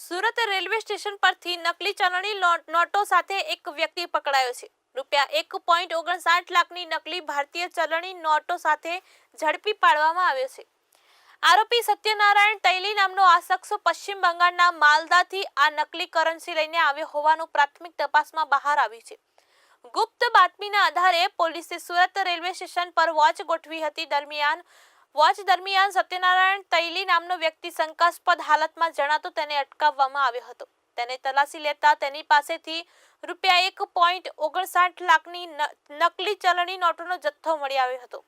Surat railway station પરથી નકલી ચલણી નોટો સાથે એક વ્યક્તિ પકડાયો છે. રૂપિયા એક પોઈન્ટ ઓગણસાઠ લાખની નકલી ભારતીય ચલણી નોટો સાથે ઝડપી પાડવામાં આવ્યો છે. આરોપી સત્યનારાયણ તૈલી નામનો આ શખ્સ પશ્ચિમ બંગાળના માલદાથી આ નકલી કરન્સી લઈને આવ્યો હોવાનું પ્રાથમિક તપાસમાં બહાર આવ્યું છે. ગુપ્ત બાતમીના આધારે પોલીસે સુરત રેલવે સ્ટેશન પર વોચ ગોઠવી હતી દરમિયાન વોચ દરમિયાન સત્યનારાયણ તૈલી નામનો વ્યક્તિ શંકાસ્પદ હાલતમાં જણાતો તેને અટકાવવામાં આવ્યો હતો. તેને તલાશી લેતા તેની પાસેથી રૂપિયા એક પોઈન્ટ ઓગણસાઠ લાખની નકલી ચલણી નોટોનો જથ્થો મળી આવ્યો હતો.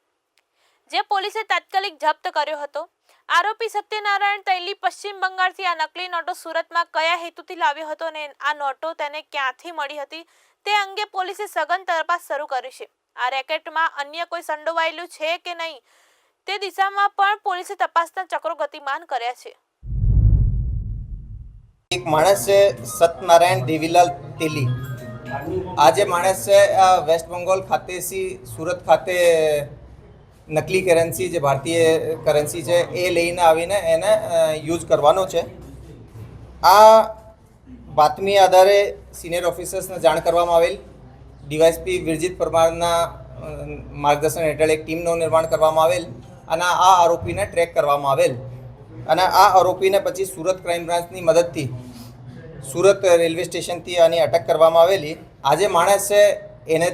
જે પોલીસે તાત્કાલિક જપ્ત કર્યો હતો. આરોપી સત્યનારાયણ તૈલી પશ્ચિમ બંગાળથી આ નકલી નોટો સુરતમાં કયા હેતુથી લાવ્યો હતો અને આ નોટો તેને ક્યાંથી મળી હતી તે અંગે પોલીસે સઘન તપાસ શરૂ કરી છે. આ રેકેટમાં અન્ય કોઈ સંડોવાયેલું છે કે નહીં તે દિશામાં પણ પોલીસે તપાસના ચક્રો ગતિમાન કર્યા છે. એક માણસ છે સત્યનારાયણ દેવીલાલ તેલી આ જે માણસ છે વેસ્ટ બંગાળ ખાતેથી સુરત ખાતે નકલી કરન્સી જે ભારતીય કરન્સી છે, એ લઈને આવીને એને યુઝ કરવાનો છે. આ બાતમી આધારે સિનિયર ઓફિસર્સને જાણ કરવામાં આવેલ. ડીવાયસપી વિરજીત પરમારના માર્ગદર્શન હેઠળ એક ટીમનું નિર્માણ કરવામાં આવેલ. અને આ આરોપીને ટ્રેક કરવામાં આવેલ. અને આ આરોપીને પછી સુરત ક્રાઇમ બ્રાન્ચની મદદથી સુરત રેલવે સ્ટેશનથી આની અટક કરવામાં આવેલી. આજે માણસ છે, એને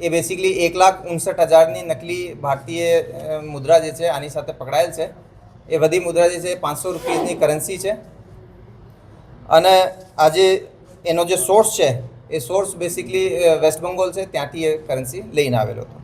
એ બેસિકલી એક લાખ ઉનસઠ હજારની નકલી ભારતીય મુદ્રા જે છે આની સાથે પકડાયેલ છે. એ બધી મુદ્રા જે છે એ પાંચસો રૂપિયાની કરન્સી છે. અને આજે એનો જે સોર્સ છે, એ સોર્સ બેસિકલી વેસ્ટ બંગાળ છે, ત્યાંથી એ કરન્સી લઈને આવેલો હતો.